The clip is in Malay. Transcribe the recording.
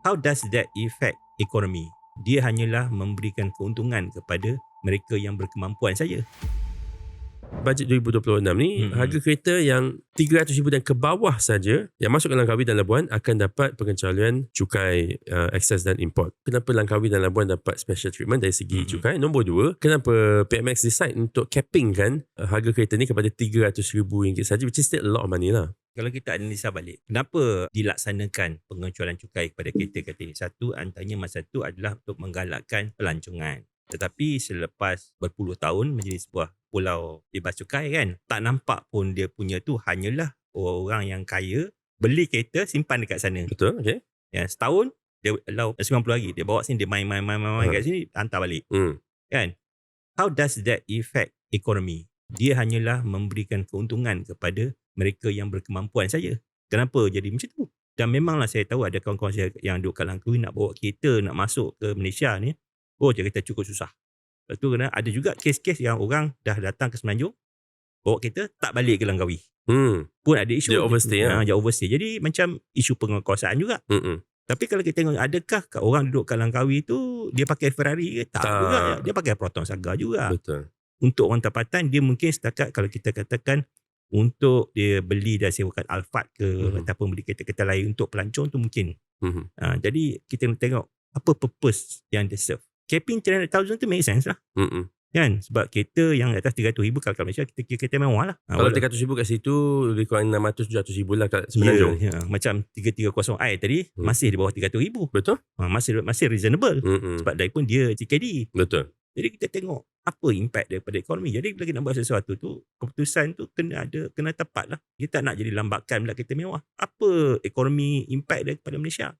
How does that affect economy? Dia hanyalah memberikan keuntungan kepada mereka yang berkemampuan saja. Bajet 2026 ni Hmm. harga kereta yang 300,000 dan ke bawah saja yang masuk ke Langkawi dan Labuan akan dapat pengecualian cukai uh, ekses dan import. Kenapa Langkawi dan Labuan dapat special treatment dari segi Hmm. cukai? Nombor dua, kenapa PMX decide untuk capping kan uh, harga kereta ni kepada RM300,000 saja which is still a lot of money lah. Kalau kita analisa balik, kenapa dilaksanakan pengecualian cukai kepada kereta-kereta ini? Satu, antaranya masa itu adalah untuk menggalakkan pelancongan. Tetapi selepas berpuluh tahun menjadi sebuah pulau bebas cukai kan, tak nampak pun dia punya tu hanyalah orang yang kaya beli kereta simpan dekat sana. Betul? Okay. Ya, setahun dia allow 90 hari dia bawa sini dia main main main main, main Ha. kat sini hantar balik Hmm. kan how does that affect economy dia hanyalah memberikan keuntungan kepada mereka yang berkemampuan saja kenapa jadi macam tu dan memanglah saya tahu ada kawan-kawan saya yang duduk kat Langkawi nak bawa kereta nak masuk ke Malaysia ni oh dia kata cukup susah lepas tu kena ada juga kes-kes yang orang dah datang ke Semenanjung bawa kereta tak balik ke Langkawi Hmm. pun ada isu Dia overstay ha, dia overstay jadi macam isu penguasaan juga Hmm. tapi kalau kita tengok adakah orang duduk kat Langkawi tu dia pakai Ferrari ke? Tak, Tak. juga. Dia pakai Proton Saga juga. Betul. Untuk orang tempatan dia mungkin setakat kalau kita katakan untuk dia beli dan sewakan Alphard ke Mhm. ataupun beli kereta-kereta lain untuk pelancong tu mungkin. Hmm. Ha, jadi kita nak tengok apa purpose yang dia serve. Capping 300,000 tu make sense lah. Hmm. Kan? Sebab kereta yang atas 300,000 kalau kat Malaysia kita kira kereta mewah lah. Ha, Kalau wala- 300,000 kat situ lebih kurang 600-700,000 lah kat Ya, Semenanjung. ya. Macam 330i tadi Hmm. masih di bawah 300,000. Betul? Ha, masih masih reasonable. Hmm. Sebab dari pun dia CKD. Betul. Jadi kita tengok apa impact daripada ekonomi. Jadi bila kita nak buat sesuatu tu, keputusan tu kena ada, kena tepat lah. Kita tak nak jadi lambakan pula kita mewah. Apa ekonomi impact daripada Malaysia?